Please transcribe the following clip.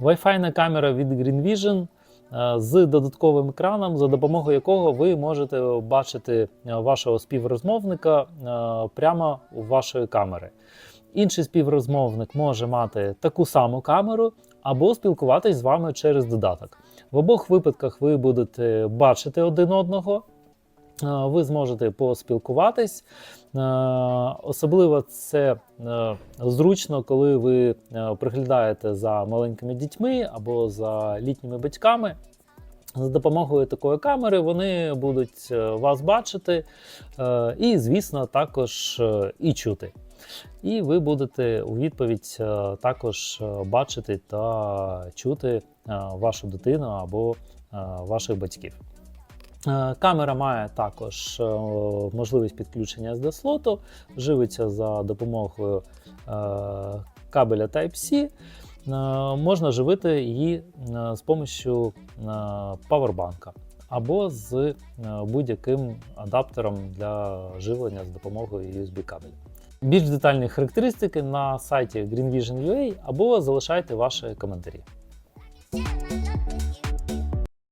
Wi-Fi камера від Green Vision е, з додатковим екраном, за допомогою якого ви можете бачити е, вашого співрозмовника е, прямо у вашої камери. Інший співрозмовник може мати таку саму камеру або спілкуватись з вами через додаток. В обох випадках ви будете бачити один одного. Е, Ви зможете поспілкуватись. Е, Особливо це е, зручно, коли ви приглядаєте за маленькими дітьми або за літніми батьками. За допомогою такої камери вони будуть вас бачити і, звісно, також і чути. І ви будете у відповідь також бачити та чути вашу дитину або ваших батьків. Е, Камера має також е, можливість підключення SD-слоту, живиться за допомогою е, кабеля Type-C. Можна живити її з допомогою павербанка або з будь-яким адаптером для живлення з допомогою USB кабелю. Більш детальні характеристики на сайті greenvision.ua або залишайте ваші коментарі.